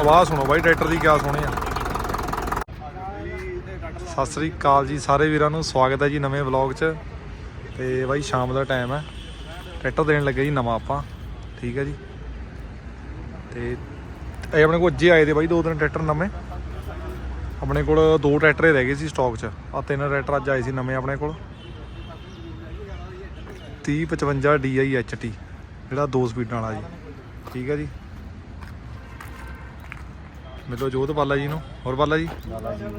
ਆਵਾਜ਼ ਸੁਣੋ ਬਾਈ, ਟਰੈਕਟਰ ਦੀ ਕਿਆ ਸੋਹਣੀ ਆ। ਸਤਿ ਸ੍ਰੀ ਅਕਾਲ ਜੀ ਸਾਰੇ ਵੀਰਾਂ ਨੂੰ, ਸਵਾਗਤ ਹੈ ਜੀ ਨਵੇਂ ਵਲੌਗ 'ਚ। ਤੇ ਬਾਈ, ਸ਼ਾਮ ਦਾ ਟਾਈਮ ਹੈ। ਟਰੈਕਟਰ ਦੇਣ ਲੱਗੇ ਜੀ ਨਵਾਂ ਆਪਾਂ, ਠੀਕ ਹੈ ਜੀ। ਤੇ ਇਹ ਆਪਣੇ ਕੋਲ ਅੱਜੇ ਆਏ ਦੇ ਬਾਈ, ਦੋ ਤਿੰਨ ਟਰੈਕਟਰ ਨਵੇਂ। ਆਪਣੇ ਕੋਲ ਦੋ ਟਰੈਕਟਰ ਰਹਿ ਗਏ ਸੀ ਸਟਾਕ 'ਚ। ਆ ਤਿੰਨ ਟਰੈਕਟਰ ਅੱਜ ਆਏ ਸੀ ਨਵੇਂ ਆਪਣੇ ਕੋਲ। 3055 DI HT ਜਿਹੜਾ ਦੋ ਸਪੀਡਾਂ ਵਾਲਾ ਜੀ। ਠੀਕ ਹੈ ਜੀ। ਮਿਲੋ ਜੋਤ ਬਾਲਾ ਜੀ ਨੂੰ। ਹੋਰ ਬਾਲਾ ਜੀ?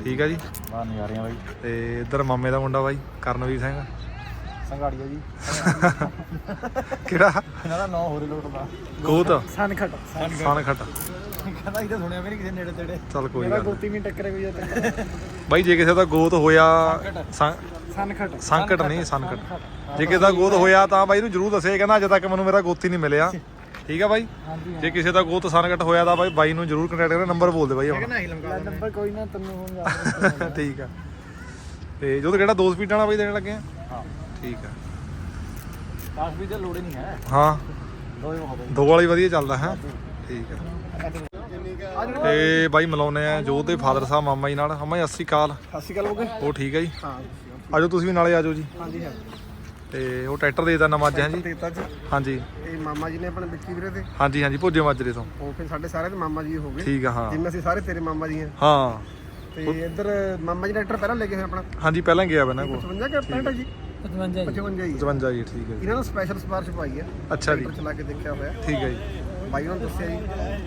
ਠੀਕ ਹੈ ਜੀ? ਵਾਹ ਨਜ਼ਾਰਿਆਂ ਬਾਈ। ਤੇ ਇੱਧਰ ਮਾਮੇ ਦਾ ਮੁੰਡਾ ਬਾਈ ਕਰਨਵੀਰ ਸਿੰਘ। ਸੰਘਾੜੀਆ ਜੀ। ਕਿਹੜਾ? ਇਹਨਾਂ ਦਾ ਨਾਂ ਹੋਰੇ ਲੋਟਦਾ ਗੋਤ? ਸਨਖਟ। ਸਨ ਖੱਟ ਕਹਿੰਦਾ ਇਹ ਤਾਂ ਸੁਣਿਆ ਵੀ ਨਹੀਂ ਕਿਸੇ ਨੇੜੇ ਤੇੜੇ। ਚੱਲ ਕੋਈ ਗੱਲ ਨੀ। ਗੋਤੀ ਵੀ ਟੱਕਰੇ ਕੋਈ ਉੱਤੇ ਬਾਈ ਜੇ ਕਿਸੇ ਦਾ ਗੋਤ ਹੋਇਆ ਸੰ- ਸਨਖਟ। ਸੰਕਟ ਨਹੀਂ ਸੰਕਟ ਜੇ ਕਿਸੇ ਦਾ ਗੋਤ ਹੋਇਆ ਤਾਂ ਬਾਈ ਨੂੰ ਜਰੂਰ ਦੱਸੇ ਕਹਿੰਦਾ ਅਜੇ ਤੱਕ ਮੈਨੂੰ ਮੇਰਾ ਗੋਤ ਹੀ ਨਹੀਂ ਮਿਲਿਆ। ਠੀਕ ਆ ਬਾਈ? ਹਾਂਜੀ ਜੇ ਕਿਸੇ ਦਾ ਗੋਤ ਸੰਕਟ ਹੋਇਆ ਤਾਂ ਬਾਈ ਬਾਈ ਨੂੰ ਜਰੂਰ ਕੰਟੈਕਟ ਕਰੇ ਨੰਬਰ ਬੋਲ ਦੇ ਬਾਈ ਆਪਣਾ। ਨੰਬਰ ਕੋਈ ਨਾ ਤੈਨੂੰ ਹੁਣ ਯਾਦ ਠੀਕ ਆ। ਤੇ ਜਦੋਂ ਕਿਹੜਾ ਦੋ ਸਪੀਡਾਂ ਵਾਲਾ ਬਾਈ ਦੇਣ ਲੱਗੇ ਆ? ਹਾਂ। ਠੀਕ ਆ। 10 ਵੀ ਤੇ ਲੋੜ ਨਹੀਂ ਹੈ। ਹਾਂ। ਦੋ ਦੋ ਵਾਲੀ ਵਧੀਆ ਚੱਲਦਾ ਹੈ? ਠੀਕ ਆ। ਤੇ ਬਾਈ ਮਿਲਾਉਨੇ ਆ ਜੋਤ ਦੇ ਫਾਦਰ ਸਾਹਿਬ ਮਾਮਾ ਜੀ ਨਾਲ। ਮਾਮਾ ਜੀ ਸਤਿ ਸ਼੍ਰੀ ਅਕਾਲ। ਸਤਿ ਸ਼੍ਰੀ ਅਕਾਲ ਹੋ ਗਏ ਉਹ ਠੀਕ ਹੈ ਜੀ? ਹਾਂ ਆਜੋ ਤੁਸੀਂ ਵੀ ਨਾਲੇ ਆਜੋ ਜੀ। ਹਾਂਜੀ ਹਾਂ ਤੇ ਉਹ ਟਰੈਕਟਰ ਦੇਤਾ ਨਵਾਂ ਅੱਜ ਹਾਂਜੀ। ਦੇਤਾ ਜੀ ਹਾਂਜੀ। ਇਹ ਮਾਮਾ ਜੀ ਨੇ ਆਪਣੇ ਵਿੱਕੀ ਵੀਰੇ ਤੇ ਹਾਂਜੀ ਹਾਂਜੀ ਭੋਜੇ ਮਾਜਰੇ ਤੋਂ। ਉਹ ਫਿਰ ਸਾਡੇ ਸਾਰੇ ਦੇ ਮਾਮਾ ਜੀ ਹੋ ਗਏ। ਠੀਕ ਆ ਹਾਂ। ਜਿਵੇਂ ਅਸੀਂ ਸਾਰੇ ਤੇਰੇ ਮਾਮਾ ਜੀ ਹਾਂ ਹਾਂ। ਤੇ ਇੱਧਰ ਮਾਮਾ ਜੀ ਡਾਕਟਰ ਪਹਿਲਾਂ ਲੈ ਕੇ ਹੋਏ ਆਪਣਾ। ਹਾਂਜੀ ਪਹਿਲਾਂ ਗਿਆ ਬਣਾ ਕੋਲ। 55 ਕਿ 65 ਜੀ? 55 55 ਜੀ। 55 ਜੀ ਠੀਕ ਹੈ ਜੀ। ਇਹਨਾਂ ਨੂੰ ਸਪੈਸ਼ਲ ਸਪਾਰਸ਼ ਪਾਈ ਹੈ ਅੱਛਾ ਜੀ। ਟਰੈਕਟਰ ਚਲਾ ਕੇ ਦੇਖਿਆ ਹੋਇਆ। ਠੀਕ ਹੈ ਜੀ। ਬਾਈ ਨੂੰ ਦੱਸਿਆ ਜੀ।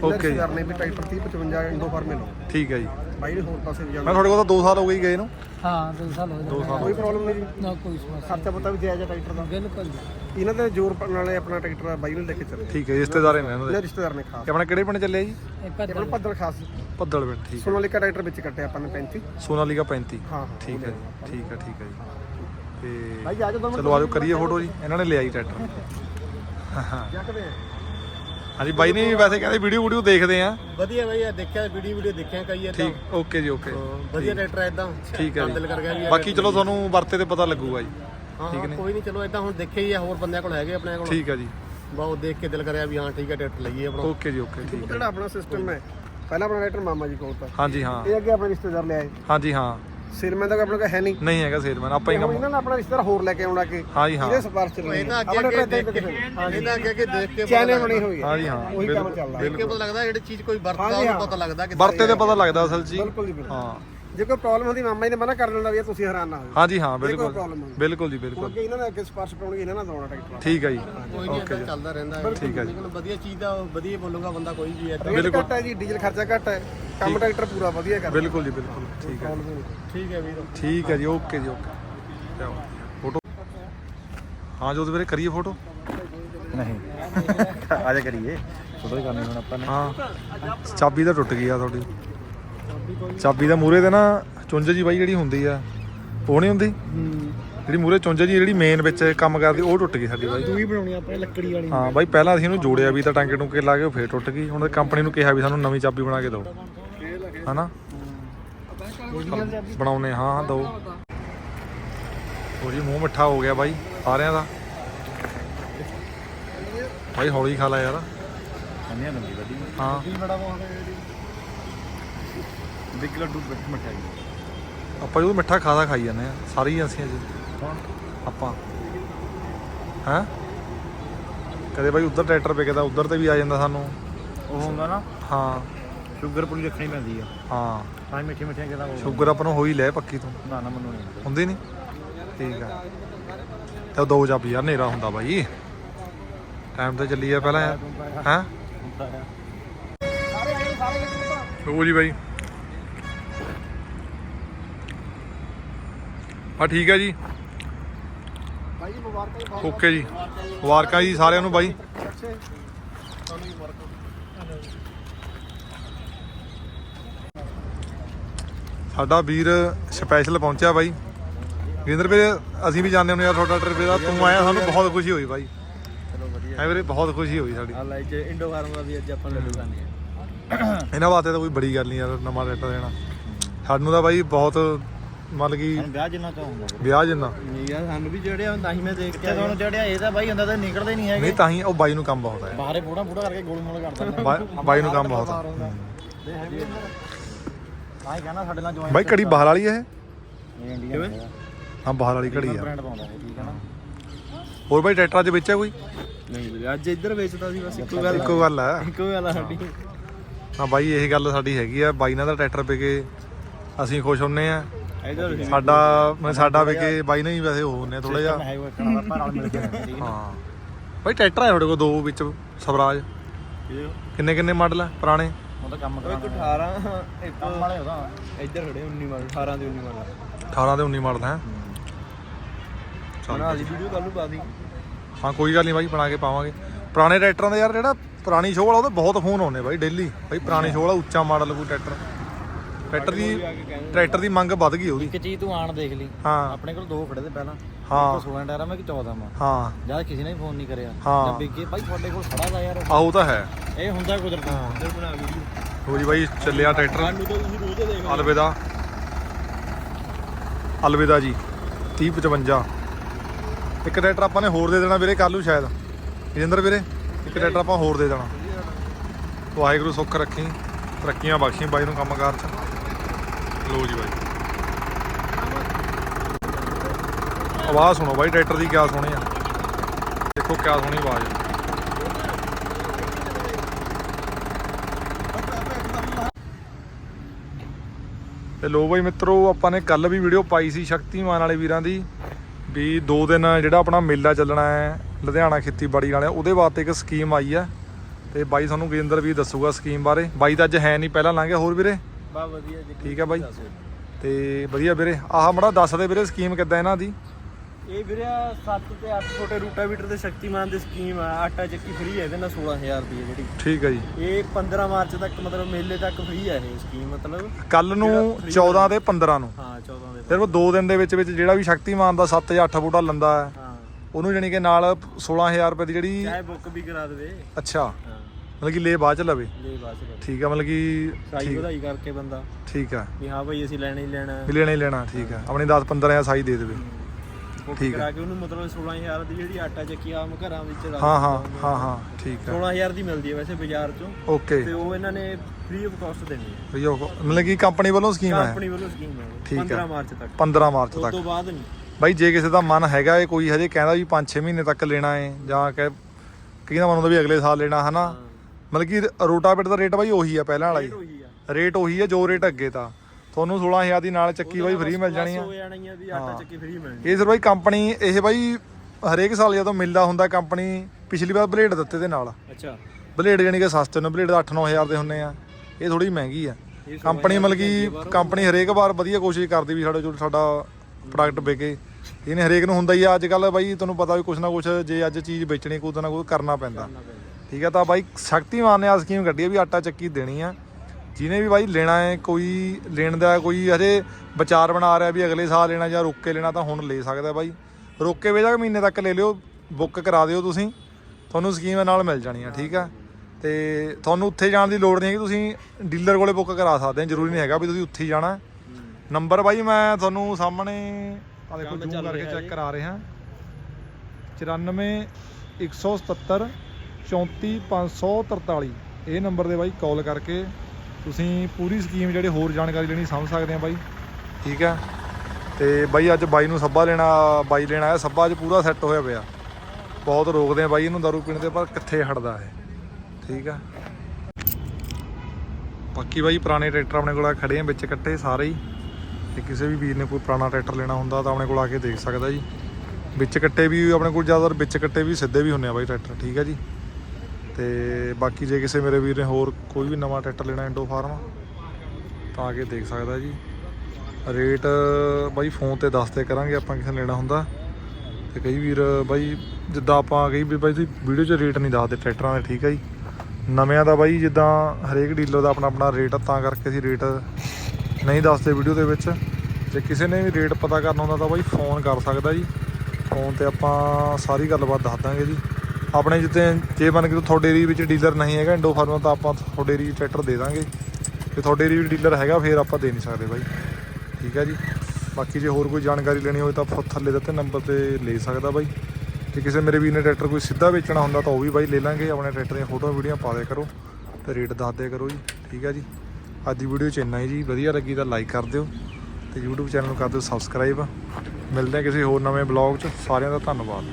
Okay ਜੀ। ਕਰਨੇ ਵੀ ਟਰੈਕਟਰ 30 55 ਇੰਡੋ ਫਾਰਮੇ ਠੀਕ ਹੈ ਜੀ। ਬਾਈ ਨੇ ਹੋਰ ਪਾਸੇ ਵੀ ਮੈਂ ਜਾਣਾ ਤੁਹਾਡੇ ਕੋਲ ਤਾਂ 2 ਸਾਲ ਹੋ ਗਏ ਗਏ ਨੂੰ। ਹਾਂ ਦੋ ਸਾਲ ਹੋ ਗਏ। ਸਾਲ ਕੋਈ ਪ੍ਰੋਬਲਮ ਨਹੀਂ ਜੀ? ਨਾ ਕੋਈ ਸਮੱਸਿਆ ਖਰਚਾ ਪਤਾ ਵੀ ਜਾਇਜ਼ ਹੈ ਟਰੈਕਟਰ ਦਾ। ਬਿਲਕੁਲ ਜੀ। ਇਹਨਾਂ ਦੇ ਜ਼ੋਰ ਪਾਉਣ ਵਾਲੇ ਆਪਣਾ ਟਰੈਕਟਰ ਬਾਈ ਨੂੰ ਲੈ ਕੇ ਚੱਲੇ। ਠੀਕ ਹੈ ਰਿਸ਼ਤੇਦਾਰ ਨੇ ਇਹਨਾਂ ਦੇ। ਰਿਸ਼ਤੇਦਾਰ ਨੇ ਖਾਸ। ਤੇ ਆਪਣਾ ਕਿਹੜੇ ਪਿੰਡ ਚੱਲਿਆ ਜੀ? ਇਹ ਇਹ ਪੱਧਰ ਆਪਣਾ ਭੱਦਲ। ਖਾਸ। ਪੱਦਲ ਪਿੰਡ ਠੀਕ ਹੈ। ਸੋਨਾਲੀਕਾ ਟਰੈਕਟਰ ਵਿੱਚ ਕੱਟਿਆ ਆਪਾਂ ਨੇ 35 ਸੋਨਾਲੀਕਾ 35 ਹਾਂ ਠੀਕ ਹੈ ਜੀ ਠੀਕ ਹੈ ਠੀਕ ਹੈ ਜੀ। ਤੇ ਚਲੋ ਆਜੋ ਕਰੀਏ ਫੋਟੋ ਜੀ। ਇਹਨਾਂ ਨੇ ਲਿਆ ਜੀ ਟਰੈਕਟਰ। ਜੱਕਦੇ ਹਾਂਜੀ ਬਾਈ ਨੇ ਵੀ ਵੈਸੇ ਕਹਿੰਦੇ ਵੀਡੀਓ ਵੀਡੀਓ ਦੇਖਦੇ ਆ। ਵਧੀਆ ਬਾਈ ਆ ਦੇਖਿਆ ਵੀਡੀਓ ਵੀਡੀਓ ਦੇਖਿਆ ਕਈ ਏਦਾਂ ਠੀਕ ਓਕੇ ਜੀ ਓਕੇ ਵਧੀਆ ਟਰੈਕਟਰ ਇਦਾਂ। ਠੀਕ ਹੈ ਦਿਲ ਜੀ। ਕਰ ਗਿਆ ਵੀ ਬਾਕੀ ਚਲੋ ਤੁਹਾਨੂੰ ਵਰਤੇ ਤੇ ਪਤਾ ਲੱਗੂਗਾ ਜੀ। ਹਾਂ ਹਾਂ, ਕੋਈ ਨਹੀਂ ਚਲੋ ਇਦਾਂ ਹੁਣ ਦੇਖੇ ਹੀ ਆ ਹੋਰ ਬੰਦਿਆਂ ਕੋਲ ਹੈਗੇ ਆਪਣੇ ਕੋਲ। ਠੀਕ ਹੈ ਜੀ। ਬਹੁਤ ਦੇਖ ਕੇ ਦਿਲ ਕਰਿਆ ਵੀ ਹਾਂ ਠੀਕ ਹੈ ਟਰੈਕਟਰ ਲਈਏ ਆਪਣਾ। ਓਕੇ ਜੀ ਓਕੇ ਠੀਕ ਹੈ ਜਿਹੜਾ ਆਪਣਾ ਸਿਸਟਮ ਹੈ ਪਹਿਲਾਂ ਆਪਣਾ ਟਰੈਕਟਰ ਮਾਮਾ ਜੀ ਕੋਲ ਤਾਂ। ਹਾਂਜੀ ਹਾਂ। ਇਹ ਅੱਗੇ ਆਪਣੇ ਰਿਸ਼ਤੇਦਾਰ ਲਿਆਏ। ਹਾਂਜੀ ਹਾਂ। ਸਿਰਮੈਨ ਤਾਂ ਆਪਣੇ ਕੋਲ ਹੈ ਨਹੀਂ। ਨਹੀਂ ਹੈਗਾ ਸੇਲਮੈਨ ਆਪਾਂ ਹੀ ਹੁਣ ਕੰਮ ਇਹਨਾਂ ਨੇ ਆਪਣਾ ਰਿਸ਼ਤੇਦਾਰ ਹੋਰ ਲੈ ਕੇ ਆਉਣਾ ਕਿ ਹਾਂਜੀ ਹਾਂ। ਇਹਦੇ ਸਪਾਰਸ਼ ਚੱਲਣੀ ਇਹ ਤਾਂ ਅੱਗੇ ਅੱਗੇ ਦੇਖ ਕੇ ਇਹਦਾ ਅੱਗੇ ਅੱਗੇ ਦੇਖ ਕੇ ਚੈਨਲ ਬਣੀ ਹੋਈ ਹੈ। ਹਾਂਜੀ ਹਾਂ ਉਹੀ ਕੰਮ ਚੱਲਦਾ। ਦੇਖ ਕੇ ਪਤਾ ਲੱਗਦਾ ਜਿਹੜੀ ਚੀਜ਼ ਕੋਈ ਵਰਤਦਾ ਹਾਂ। ਉਹਨੂੰ ਪਤਾ ਲੱਗਦਾ ਕਿ ਵਰਤੇ ਤੇ ਪਤਾ ਲੱਗਦਾ ਅਸਲ ਜੀ ਬਿਲਕੁਲ ਜੀ ਬਿਲਕੁਲ। ਹਾਂ। ਜੇ ਕੋਈ ਪ੍ਰੋਬਲਮ ਹੁੰਦੀ ਮਾਮਾ ਜੀ ਨੇ ਮਨਾ ਕਰ ਦਿੰਦਾ ਵੀ ਤੁਸੀਂ ਹੈਰਾਨ ਨਾ ਹੋਵੋ ਹਾਂਜੀ ਹਾਂ ਕੋਈ ਬਿਲਕੁਲ। ਪ੍ਰੋਬਲਮ ਨਹੀਂ ਬਿਲਕੁਲ ਜੀ ਬਿਲਕੁਲ। ਅੱਗੇ ਇਹਨਾਂ ਨੇ ਅੱਗੇ ਸਪਾਰਸ਼ ਪਾਉਣਗੇ ਇਹਨਾਂ ਨਾਲ ਦਵਾਉਣਾ ਟਰੈਕਟਰ ਠੀਕ ਹੈ ਜੀ। ਕੋਈ ਨਹੀਂ ਏਦਾਂ ਚੱਲਦਾ ਰਹਿੰਦਾ ਹੈ। ਠੀਕ ਹੈ ਜੀ। ਲੇਕਿਨ ਵਧੀਆ ਚੀਜ਼ ਦਾ ਵਧੀਆ ਬੋਲੂਗਾ ਬੰਦਾ ਕੋਈ ਵੀ ਏਦਾਂ ਰੇਟ ਘੱਟ ਹੈ ਜੀ ਡੀਜ਼ਲ ਖਰਚਾ ਘੱਟ ਹੈ। ਕੰਮ ਟਰੈਕਟਰ ਪੂਰਾ ਵਧੀਆ ਕਰਦਾ। ਬਿਲਕੁਲ ਜੀ ਬਿਲਕੁਲ। ਠੀਕ ਹੈ ਠੀਕ ਹੈ ਵੀਰ। ਠੀਕ ਹੈ ਜੀ ਓਕੇ ਜੀ ਓਕੇ। ਫੋਟੋ। ਹਾਂ ਜੋ ਵੀਰੇ ਕਰੀਏ ਫੋਟੋ? ਨਹੀਂ। ਆ ਜਾ ਕਰੀਏ। ਫੋਟੋ ਹੀ ਕਰਨੀ ਹੁਣ ਆਪਾਂ ਨੇ। ਹਾਂ। ਚਾਬੀ ਤਾਂ ਟੁੱਟ ਗਈ ਆ ਤੁਹਾਡੀ। ਚਾਬੀ ਦਾ ਮੂਰੇ ਤੇ ਨਾ ਚੁੰਝ ਜੀ ਬਾਈ ਜਿਹੜੀ ਹੁੰਦੀ ਆ ਉਹ ਨਹੀਂ ਹੁੰਦੀ? ਜਿਹੜੀ ਮੂਰੇ ਚੁੰਝ ਜੀ ਜਿਹੜੀ ਮੇਨ ਵਿੱਚ ਕੰਮ ਕਰਦੀ ਉਹ ਟੁੱਟ ਗਈ ਸਾਡੀ ਬਾਈ। ਤੂੰ ਹੀ ਬਣਾਉਣੀ ਆਪਾਂ ਇਹ ਲੱਕੜੀ ਵਾਲੀ। ਹਾਂ ਬਾਈ ਪਹਿਲਾਂ ਅਸੀਂ ਇਹਨੂੰ ਜੋੜਿਆ ਵੀ ਤਾਂ ਟਾਂਕੇ ਟੁੰਕੇ ਲਾ ਕੇ ਉਹ ਫੇਰ ਟੁੱਟ ਗਈ। ਹੁਣ ਕੰਪਨੀ ਨੂੰ ਕਿਹਾ ਵੀ ਸਾਨੂੰ ਨਵੀਂ ਚਾਬੀ ਬਣਾ ਕੇ ਦਿਓ। ਹਨਾ? ਬਣਾਉਨੇ ਹਾਂ ਹਾਂ ਦਿਓ। ਉਹ ਜੀ ਮੂੰਹ ਮਿੱਠਾ ਹੋ ਗਿਆ ਬਾਈ ਸਾਰਿਆਂ ਦਾ। ਬਾਈ ਹੌਲੀ ਖਾ ਲੈ ਯਾਰ। ਅੰਨਿਆ ਲੰਗੀ ਵੱਡੀ ਹਾਂ। ਕੀ ਬੜਾ ਬਹੁਤ ਬਿੱਗ ਲੱਡੂ ਬਿੱਟ ਮਠਾਈ। ਆਪਾਂ ਜਦੋਂ ਮਿੱਠਾ ਖਾਦਾ ਖਾਈ ਜਾਂਦੇ ਆ ਸਾਰੀ ਏਜੰਸੀਆਂ 'ਚ ਆਪਾਂ। ਹੈਂ? ਕਦੇ ਬਾਈ ਉਧਰ ਟਰੈਕਟਰ ਵਿਕਦਾ ਉਧਰ ਤੇ ਵੀ ਆ ਜਾਂਦਾ ਸਾਨੂੰ। ਉਹ ਹੁੰਦਾ ਨਾ। ਹਾਂ। ਸ਼ੂਗਰ ਪੂਰੀ ਰੱਖਣੀ ਪੈਂਦੀ ਆ। ਹਾਂ। ਤਾਂ ਮਿੱਠੀ ਮਿੱਠੀਆਂ ਕਿਹਦਾ ਉਹ ਸ਼ੂਗਰ ਆਪਾਂ ਨੂੰ ਹੋਈ ਲੈ ਪੱਕੀ ਤੋਂ। ਨਾ ਨਾ ਮੈਨੂੰ ਨਹੀਂ ਹੁੰਦੀ ਨਹੀਂ? ਠੀਕ ਆ। ਤੇ ਉਹ ਦੋ ਚਾਬੀ ਯਾਰ ਹਨੇਰਾ ਹੁੰਦਾ ਬਾਈ। ਟਾਈਮ ਤੇ ਚੱਲੀ ਆ ਪਹਿਲਾਂ ਹੈਂ ਉਹ ਜੀ ਬਾਈ। ਆ ਠੀਕ ਹੈ ਜੀ। ਭਾਈ ਜੀ ਮੁਬਾਰਕਾਂ ਜੀ ਬਹੁਤ ਓਕੇ ਜੀ। ਮੁਬਾਰਕਾਂ ਜੀ ਸਾਰਿਆਂ ਨੂੰ ਬਾਈ। ਸਾਡਾ ਵੀਰ ਸਪੈਸ਼ਲ ਪਹੁੰਚਿਆ ਬਾਈ। ਵੀਰਿੰਦਰ ਵੀਰੇ ਅਸੀਂ ਵੀ ਜਾਣਦੇ ਹੁੰਦੇ ਯਾਰ ਤੁਹਾਡਾ ਟ੍ਰਿਪ ਦਾ। ਤੂੰ ਆਇਆ ਸਾਨੂੰ ਬਹੁਤ ਖੁਸ਼ੀ ਹੋਈ ਬਾਈ। ਚਲੋ ਵਧੀਆ ਐ ਵੀਰੇ ਬਹੁਤ ਖੁਸ਼ੀ ਹੋਈ ਸਾਡੀ। ਆ ਲੈ ਜੇ ਇੰਡੋ ਫਾਰਮ ਦਾ ਵੀ ਅੱਜ ਆਪਾਂ ਲੱਡੂ ਖਾਣੇ ਆ ਇਹਨਾਂ ਵਾਸਤੇ ਤਾਂ ਕੋਈ ਬੜੀ ਗੱਲ ਨਹੀਂ ਯਾਰ ਨਵਾਂ ਟਰੈਕਟਰ ਦੇਣਾ ਸਾਨੂੰ ਤਾਂ ਬਾਈ ਬਹੁਤ ਮਤਲਬ ਕਿ ਵਿਆਹ ਜਿੰਨਾ ਤਾਂ ਹੁੰਦਾ ਵਿਆਹ ਜਿੰਨਾ। ਯਾਰ ਸਾਨੂੰ ਵੀ ਜੜਿਆ ਤਾਂ ਹੀ ਮੈਂ ਦੇਖ ਕੇ ਤੁਹਾਨੂੰ ਜੜਿਆ ਇਹ ਤਾਂ ਬਾਈ ਹੁੰਦਾ ਤਾਂ ਨਿਕਲਦੇ ਨਹੀਂ ਨਹੀਂ ਤਾਂ ਹੀ ਉਹ ਬਾਈ ਨੂੰ ਕੰਮ ਬਹੁਤ ਹੈ ਬਾਹਰੇ ਫੋੜਾ ਫੋੜਾ ਕਰਕੇ ਗੋਲ ਮੋਲ ਕਰ ਦਿੰਦਾ ਬਾਈ- ਨੂੰ ਕੰਮ ਬਹੁਤ ਆ। ਆਹ ਕਹਿੰਦਾ ਸਾਡੇ ਨਾਲ ਜੁਆਇਨ ਬਾਈ ਘੜੀ ਬਾਹਰ ਵਾਲੀ ਹੈ ਇਹ? ਇਹ ਇੰਡੀਅਨ ਹੈ ਹਾਂ ਬਾਹਰ ਵਾਲੀ ਘੜੀ ਆ। ਬ੍ਰਾਂਡ ਪਾਉਂਦਾ ਠੀਕ ਹੈ ਨਾ? ਹੋਰ ਬਾਈ ਟਰੈਕਟਰਾਂ 'ਚ ਵੇਚਿਆ ਕੋਈ? ਨਹੀਂ ਅੱਜ ਇੱਧਰ ਵੇਚਦਾ ਸੀ ਬਸ ਇੱਕੋ ਇੱਕੋ ਗੱਲ ਹੈ ਇੱਕੋ ਗੱਲ ਆ ਸਾਡੀ। ਹਾਂ ਬਾਈ ਇਹ ਗੱਲ ਸਾਡੀ ਹੈਗੀ ਆ। ਬਾਈ ਨਾਲ ਦਾ ਟਰੈਕਟਰ ਵਿਕੇ ਅਸੀਂ ਖੁਸ਼ ਹੁੰਨੇ ਆ। ਸਾਡਾ ਮੈਂ ਸਾਡਾ ਵਿਕੇ ਬਾਈ ਨਾਲ ਹੀ ਵੈਸੇ ਹੋ ਹੁੰਨੇ ਥੋੜਾ ਜਿਹਾ। ਹੈ ਉਹ ਮਿਲ ਠੀਕ ਬਾਈ ਟਰੈਕਟਰ ਹੈ ਤੁਹਾਡੇ ਕੋਲ ਦੋ ਵਿੱਚ ਸਵਰਾਜ? ਕਿੰਨੇ ਕਿੰਨੇ ਮਾਡਲ ਆ ਪੁਰਾਣੇ? ਉਹ ਤਾਂ ਕੰਮ ਕਰਾਂਦਾ 18 ਇੱਕ ਵਾਲੇ ਉਹਦਾ। ਇੱਧਰ ਖੜੇ 19 ਮਾਡਲ 18 ਦੇ 19 ਮਾਡਲ। 18 ਦੇ 19 ਮਾਡਲ ਹੈ। ਬਣਾ ਦੀ ਵੀਡੀਓ ਕੱਲ ਨੂੰ ਪਾ ਦੀ। ਹਾਂ ਕੋਈ ਗੱਲ ਨਹੀਂ ਬਾਈ ਬਣਾ ਕੇ ਪਾਵਾਂਗੇ। ਪੁਰਾਣੇ ਟਰੈਕਟਰਾਂ ਦਾ ਯਾਰ ਜਿਹੜਾ ਪੁਰਾਣੀ ਸ਼ੋਅ ਵਾਲਾ ਉਹਦੇ ਬਹੁਤ ਫੋਨ ਆਉਂਦੇ ਬਾਈ ਡੇਲੀ ਬਾਈ ਪੁਰਾਣੀ ਸ਼ੋਅ ਵਾਲਾ ਉੱਚਾ ਮਾਡਲ ਕੋਈ ਟਰੈਕਟਰ। ਟਰੈਕਟਰ ਦੀ ਟਰੈਕਟਰ ਦੀ ਮੰਗ ਵੱਧ ਗਈ ਉਹਦੀ। ਇੱਕ ਚੀਜ਼ ਤੂੰ ਆਣ ਦੇਖ ਲਈ। ਹਾਂ। ਆਪਣੇ ਕੋਲ ਦੋ ਖੜੇ ਤੇ ਪਹਿਲਾਂ। ਹਾਂ। ਇੱਕ 16 ਟਾਇਰ ਆ ਮੈਂ ਕਿ 14 ਮਾ ਹਾਂ। ਜਦ ਕਿਸੇ ਨੇ ਫੋਨ ਨਹੀਂ ਕਰਿਆ। ਹਾਂ। ਜਦ ਵਿਕੇ ਭਾਈ ਤੁਹਾਡੇ ਕੋਲ ਖੜਾ ਦਾ ਯਾਰ। ਆਹੋ ਤਾਂ ਹੈ। ਇਹ ਹੁੰਦਾ ਕੁਦਰਤੀ। ਇੱਧਰ ਬਣਾ ਵੀਡੀਓ ਹੋ ਜੀ ਬਾਈ ਚੱਲਿਆ ਟਰੈਕਟਰ। ਅਲਵਿਦਾ। ਅਲਵਿਦਾ ਜੀ 3055 ਇੱਕ ਟਰੈਕਟਰ ਆਪਾਂ ਨੇ ਹੋਰ ਦੇ ਦੇਣਾ ਵੀਰੇ ਕੱਲ੍ਹ ਨੂੰ ਸ਼ਾਇਦ। ਰਜਿੰਦਰ ਵੀਰੇ ਇੱਕ ਟਰੈਕਟਰ ਆਪਾਂ ਹੋਰ ਦੇ ਦੇਣਾ। ਵਾਹਿਗੁਰੂ ਸੁੱਖ ਰੱਖੀ। ਤਰੱਕੀਆਂ ਬਖਸ਼ੀ ਬਾਈ ਨੂੰ ਕੰਮਕਾਰ ਚ। ਲੋ ਜੀ ਬਾਈ। ਆਵਾਜ਼ ਸੁਣੋ ਬਾਈ, ਟਰੈਕਟਰ ਦੀ ਕਿਆ ਸੋਹਣੀ ਆ। ਦੇਖੋ ਕਿਆ ਸੋਹਣੀ ਆਵਾਜ਼ ਆ। ਤੇ ਲੋ ਬਾਈ ਮਿੱਤਰੋ, ਆਪਾਂ ਨੇ ਕੱਲ ਵੀ ਵੀਡੀਓ ਪਾਈ ਸੀ ਸ਼ਕਤੀਮਾਨ ਵਾਲੇ ਵੀਰਾਂ ਦੀ ਵੀ ਦੋ ਦਿਨ ਜਿਹੜਾ ਆਪਣਾ ਮੇਲਾ ਚੱਲਣਾ ਹੈ, ਲੁਧਿਆਣਾ ਖੇਤੀਬਾੜੀ ਵਾਲਿਆਂ ਉਹਦੇ ਵਾਸਤੇ ਇੱਕ ਸਕੀਮ ਆਈ ਹੈ ਤੇ ਬਾਈ ਸਾਨੂੰ ਗੇਂਦਰ ਵੀ ਦੱਸੂਗਾ ਸਕੀਮ ਬਾਰੇ। ਬਾਈ ਤਾਂ ਅੱਜ ਹੈ ਨਹੀਂ, ਪਹਿਲਾਂ ਲੰਘ ਹੋਰ ਵੀਰੇ? ਬਾ ਵਧੀਆ ਜੀ ਠੀਕ ਹੈ ਬਾਈ। ਤੇ ਵਧੀਆ ਵੀਰੇ ਆਹ ਮੜਾ ਦੱਸ ਦੇ ਵੀਰੇ ਸਕੀਮ ਕਿੱਦਾਂ ਇਹਨਾਂ ਦੀ? ਇਹ ਵੀਰੇ 7 ਤੇ 8 ਛੋਟੇ ਰੂਟਾਵੀਟਰ ਦੇ ਸ਼ਕਤੀਮਾਨ ਦੀ ਸਕੀਮ ਆ ਆਟਾ ਚੱਕੀ ਫ੍ਰੀ ਹੈ ਇਹਦੇ ਨਾਲ 16000 ਦੀ ਹੈ ਜਿਹੜੀ। ਠੀਕ ਹੈ ਜੀ। ਇਹ 15 ਮਾਰਚ ਤੱਕ ਮਤਲਬ ਮੇਲੇ ਤੱਕ ਫ੍ਰੀ ਹੈ ਇਹ ਸਕੀਮ ਮਤਲਬ ਕੱਲ ਨੂੰ 14 ਤੇ 15 ਨੂੰ। ਹਾਂ 14 ਦੇ ਸਿਰਫ 2 ਦਿਨ ਦੇ ਵਿੱਚ ਵਿੱਚ ਜਿਹੜਾ ਵੀ ਸ਼ਕਤੀਮਾਨ ਦਾ 7 ਜਾਂ 8 ਫੁੱਟਾ ਲੰਦਾ ਹੈ ਹਾਂ। ਉਹਨੂੰ ਜਾਣੀ ਕਿ ਨਾਲ 16000 ਰੁਪਏ ਦੀ ਜਿਹੜੀ ਚਾਹੇ ਬੁੱਕ ਵੀ ਕਰਾ ਦੇਵੇ। ਅੱਛਾ। ਹਾਂ। ਮਤਲਬ ਕਿ ਲੈ ਬਾਅਦ ਚ ਲਵੇ? ਲੈ ਠੀਕ ਹੈ ਮਤਲਬ ਕਿ ਸਾਈ ਵਧਾਈ ਕਰਕੇ ਬੰਦਾ। ਠੀਕ ਹੈ ਵੀ ਹਾਂ ਭਾਈ ਅਸੀਂ ਲੈਣਾ ਹੀ ਲੈਣਾ। ਹੈ। ਵੀ ਲੈਣਾ ਹੀ ਲੈਣਾ ਠੀਕ ਹੈ। ਆਪਣੀ 10 15 ਜਾਂ ਸਾਈ ਦੇ ਦੇਵੇ। ਠੀਕ ਹੈ। ਕਰਾ ਕੇ ਉਹਨੂੰ ਮਤਲਬ 16000 ਦੀ ਜਿਹੜੀ ਆਟਾ ਚੱਕੀ ਆਮ ਘਰਾਂ ਵਿੱਚ ਰੱਖ ਹਾਂ ਹਾਂ ਦਿੰਦੇ ਹਾਂ ਹਾਂ ਠੀਕ ਹੈ 16000 ਦੀ ਮਿਲਦੀ ਹੈ ਵੈਸੇ ਬਾਜ਼ਾਰ ਚੋਂ। ਓਕੇ। ਤੇ ਉਹ ਇਹਨਾਂ ਨੇ ਫ੍ਰੀ ਆਫ ਕਾਸਟ ਦੇਣੀ ਹੈ ਭਈਆ ਉਹ- ਮਤਲਬ ਕਿ ਕੰਪਨੀ ਵੱਲੋਂ ਸਕੀਮ ਹੈ ਕੰਪਨੀ ਵੱਲੋਂ ਸਕੀਮ ਹੈ ਉਹ। ਠੀਕ ਹੈ। 15 ਮਾਰਚ ਤੱਕ। 15 ਮਾਰਚ ਉਸ ਤੱਕ। ਤੋਂ ਬਾਅਦ ਨਹੀਂ। ਬਾਈ ਜੇ ਕਿਸੇ ਦਾ ਮਨ ਹੈਗਾ ਕੋਈ ਹਜੇ ਕਹਿੰਦਾ ਵੀ 5-6 ਮਹੀਨੇ ਤੱਕ ਲੈਣਾ ਏ ਜਾਂ ਕਿ ਕਈ ਦਾ ਮਨ ਹੁੰਦਾ ਵੀ ਅਗਲੇ ਸਾਲ ਲੈਣਾ ਹਨਾ? ਮਤਲਬ ਕਿ ਰੋਟਾਵੇਟਰ ਦਾ ਰੇਟ ਬਾਈ ਉਹੀ ਆ ਪਹਿਲਾਂ ਵਾਲਾ ਹੀ। ਉਹੀ ਆ। ਰੇਟ ਉਹੀ ਆ ਜੋ ਰੇਟ ਅੱਗੇ ਤਾਂ। ਤੁਹਾਨੂੰ 16000 ਦੀ ਨਾਲ ਚੱਕੀ ਬਾਈ ਫ੍ਰੀ ਮਿਲ ਜਾਣੀ ਆ। ਹੋ ਜਾਣੀ ਆ ਵੀ ਆਟਾ ਚੱਕੀ ਫ੍ਰੀ ਮਿਲਣੀ ਇਹ ਸਰ ਬਾਈ ਕੰਪਨੀ ਇਹ ਬਾਈ ਹਰੇਕ ਸਾਲ ਜਦੋਂ ਮਿਲਦਾ ਹੁੰਦਾ ਕੰਪਨੀ ਪਿਛਲੀ ਵਾਰ ਬਲੇਡ ਦਿੱਤੇ ਦੇ ਨਾਲ। ਅੱਛਾ। ਬਲੇਡ ਜਾਨੀ ਕਿ ਸਸਤੇ ਨੇ ਬਲੇਡ 8-9000 ਦੇ ਹੁੰਨੇ ਆ। ਇਹ ਥੋੜੀ ਮਹਿੰਗੀ ਆ। ਕੰਪਨੀ ਮਤਲਬ ਕਿ ਕੰਪਨੀ ਹਰੇਕ ਵਾਰ ਵਧੀਆ ਕੋਸ਼ਿਸ਼ ਕਰਦੀ ਵੀ ਸਾਡੇ ਜੋ ਸਾਡਾ ਪ੍ਰੋਡਕਟ ਵਿਕੇ। ਇਹਨੇ ਹਰੇਕ ਨੂੰ ਹੁੰਦਾ ਹੀ ਆ ਅੱਜ ਕੱਲ ਬਾਈ ਤੁਹਾਨੂੰ ਪਤਾ ਵੀ ਕੁਛ ਨਾ ਕੁਛ ਜੇ ਅੱਜ ਚੀਜ਼ ਵੇਚਣੀ ਕੋਈ ਨਾ ਕੋਈ ਕਰਨਾ ਪੈਂਦਾ। ਠੀਕ ਆ ਤਾਂ ਬਾਈ ਸ਼ਕਤੀਮਾਨ ਨੇ ਆ ਸਕੀਮ ਕੱਢੀ ਆ ਵੀ ਆਟਾ ਚੱਕੀ ਦੇਣੀ ਆ। ਜਿਹਨੇ ਵੀ ਬਾਈ ਲੈਣਾ ਹੈ ਕੋਈ ਲੈਣ ਦਾ ਕੋਈ ਹਜੇ ਵਿਚਾਰ ਬਣਾ ਰਿਹਾ ਵੀ ਅਗਲੇ ਸਾਲ ਲੈਣਾ ਜਾਂ ਰੁੱਕ ਕੇ ਲੈਣਾ ਤਾਂ ਹੁਣ ਲੈ ਸਕਦਾ ਬਾਈ। ਰੁੱਕ ਕੇ ਵੇਜਾ ਮਹੀਨੇ ਤੱਕ ਲੈ ਲਿਓ ਬੁੱਕ ਕਰਾ ਦਿਓ ਤੁਸੀਂ। ਤੁਹਾਨੂੰ ਸਕੀਮ ਨਾਲ ਮਿਲ ਜਾਣੀ ਆ ਠੀਕ ਆ। ਤੇ ਤੁਹਾਨੂੰ ਉੱਥੇ ਜਾਣ ਦੀ ਲੋੜ ਨਹੀਂ ਹੈ ਕਿ ਤੁਸੀਂ ਡੀਲਰ ਕੋਲੇ ਬੁੱਕ ਕਰਾ ਸਕਦੇ ਹੋ ਜ਼ਰੂਰੀ ਨਹੀਂ ਹੈਗਾ ਵੀ ਤੁਸੀਂ ਉੱਥੇ ਹੀ ਜਾਣਾ। ਨੰਬਰ ਬਾਈ ਮੈਂ ਤੁਹਾਨੂੰ ਸਾਹਮਣੇ ਆ ਦੇਖੋ ਜ਼ੂਮ ਕਰਕੇ ਚੈੱਕ। ਕਰਾ ਰਿਹਾ। 94 177 34 543 ਇਹ ਨੰਬਰ ਦੇ ਬਾਈ ਕਾਲ ਕਰਕੇ ਤੁਸੀਂ ਪੂਰੀ ਸਕੀਮ ਜਿਹੜੇ ਹੋਰ ਜਾਣਕਾਰੀ ਲੈਣੀ ਸਮਝ ਸਕਦੇ ਆ ਬਾਈ। ਠੀਕ ਆ? ਤੇ ਬਾਈ ਅੱਜ ਬਾਈ ਨੂੰ ਸੱਬਾ ਲੈਣਾ, ਬਾਈ ਲੈਣਾ ਆਇਆ ਸੱਬਾ ਅੱਜ ਪੂਰਾ ਸੈੱਟ ਹੋਇਆ ਪਿਆ। ਬਹੁਤ ਰੋਕਦੇ ਆ ਬਾਈ ਇਹਨੂੰ ਦਾਰੂ ਪੀਣ ਦੇ, ਪਰ ਕਿੱਥੇ ਹਟਦਾ ਹੈ ਠੀਕ ਆ? ਬਾਕੀ ਬਾਈ ਪੁਰਾਣੇ ਟਰੈਕਟਰ ਆਪਣੇ ਕੋਲ ਆ, ਖੜੇ ਆ, ਵਿੱਚ ਕੱਟੇ ਸਾਰੇ ਹੀ। ਤੇ ਕਿਸੇ ਵੀ ਵੀਰ ਨੇ ਕੋਈ ਪੁਰਾਣਾ ਟਰੈਕਟਰ ਲੈਣਾ ਹੁੰਦਾ ਤਾਂ ਆਪਣੇ ਕੋਲ ਆ ਕੇ ਦੇਖ ਸਕਦਾ ਜੀ। ਵਿੱਚ ਕੱਟੇ ਵੀ ਆਪਣੇ ਕੋਲ ਜ਼ਿਆਦਾਤਰ ਵਿੱਚ ਕੱਟੇ ਵੀ ਸਿੱਧੇ ਵੀ ਹੁੰਨੇ ਆ ਬਾਈ ਟਰੈਕਟਰ, ਠੀਕ ਆ ਜੀ? ਤੇ ਬਾਕੀ ਜੇ ਕਿਸੇ ਮੇਰੇ ਵੀਰ ਨੇ ਹੋਰ ਕੋਈ ਵੀ ਨਵਾਂ ਟਰੈਕਟਰ ਲੈਣਾ ਇੰਡੋ ਫਾਰਮ ਤਾਂ ਆ ਕੇ ਦੇਖ ਸਕਦਾ ਜੀ। ਰੇਟ ਬਾਈ ਫੋਨ ਤੇ ਦੱਸਦੇ ਕਰਾਂਗੇ, ਆਪਾਂ ਕਿਸੇ ਨੇ ਲੈਣਾ ਹੁੰਦਾ। ਤੇ ਕਈ ਵੀਰ ਬਾਈ, ਜਿੱਦਾਂ ਆਪਾਂ ਕਈ ਵੀ ਬਾਈ ਤੁਸੀਂ ਵੀਡੀਓ 'ਚ ਰੇਟ ਨਹੀਂ ਦੱਸਦੇ ਟਰੈਕਟਰਾਂ ਦੇ, ਠੀਕ ਆ ਜੀ? ਨਵਿਆਂ ਦਾ ਬਾਈ ਜਿੱਦਾਂ ਹਰੇਕ ਡੀਲਰ ਦਾ ਆਪਣਾ ਆਪਣਾ ਰੇਟ ਆ, ਤਾਂ ਕਰਕੇ ਅਸੀਂ ਰੇਟ ਨਹੀਂ ਦੱਸਦੇ ਵੀਡੀਓ ਦੇ ਵਿੱਚ। ਜੇ ਕਿਸੇ ਨੇ ਵੀ ਰੇਟ ਪਤਾ ਕਰਨਾ ਹੁੰਦਾ ਤਾਂ ਬਾਈ ਫੋਨ ਕਰ ਸਕਦਾ ਜੀ। ਫੋਨ ਤੇ ਆਪਾਂ ਸਾਰੀ ਗੱਲਬਾਤ ਦੱਸ ਦਾਂਗੇ ਜੀ। ਆਪਣੇ ਜਿੱਤੇ ਜੇ ਮੰਨ ਕੇ ਤੁਹਾਡੇ ਏਰੀਏ ਵਿੱਚ ਡੀਲਰ ਨਹੀਂ ਹੈਗਾ, ਇੰਡੋ ਫਾਰਮਾ ਤਾਂ ਆਪਾਂ ਤੁਹਾਡੇ ਏਰੀਏ ਟਰੈਕਟਰ ਦੇ ਦਾਂਗੇ। ਜੇ ਤੁਹਾਡੇ ਏਰੀਏ ਵਿੱਚ ਡੀਲਰ ਹੈਗਾ, ਫਿਰ ਆਪਾਂ ਦੇ ਨਹੀਂ ਸਕਦੇ ਬਾਈ। ਠੀਕ ਹੈ ਜੀ? ਬਾਕੀ ਜੇ ਹੋਰ ਕੋਈ ਜਾਣਕਾਰੀ ਲੈਣੀ ਹੋਵੇ ਤਾਂ ਆਪਾਂ ਥੱਲੇ ਦਿੱਤੇ ਨੰਬਰ ਤੇ ਲੈ ਸਕਦਾ ਬਾਈ। ਜੇ ਕਿਸੇ ਮੇਰੇ ਵੀਰ ਨੇ ਟਰੈਕਟਰ ਕੋਈ ਸਿੱਧਾ ਵੇਚਣਾ ਹੁੰਦਾ ਤਾਂ ਉਹ ਵੀ ਬਾਈ ਲੈ ਲਾਂਗੇ। ਆਪਣੇ ਟਰੈਕਟਰ ਦੀਆਂ ਫੋਟੋਆਂ, ਵੀਡੀਓ ਪਾ ਦਿਆ ਕਰੋ ਤੇ ਰੇਟ ਦੱਸ ਦਿਆ ਕਰੋ ਜੀ। ਠੀਕ ਹੈ ਜੀ? ਅੱਜ ਦੀ ਵੀਡੀਓ ਚ ਇੰਨਾ ਹੀ ਜੀ। ਵਧੀਆ ਲੱਗੀ ਤਾਂ ਲਾਈਕ ਕਰ ਦਿਓ ਤੇ YouTube ਚੈਨਲ ਨੂੰ ਕਰ ਦਿਓ ਸਬਸਕ੍ਰਾਈਬ। ਮਿਲਦੇ ਹਾਂ ਕਿਸੇ ਹੋਰ ਨਵੇਂ ਬਲੌਗ ਚ। ਸਾਰਿਆਂ ਦਾ ਧੰਨਵਾਦ।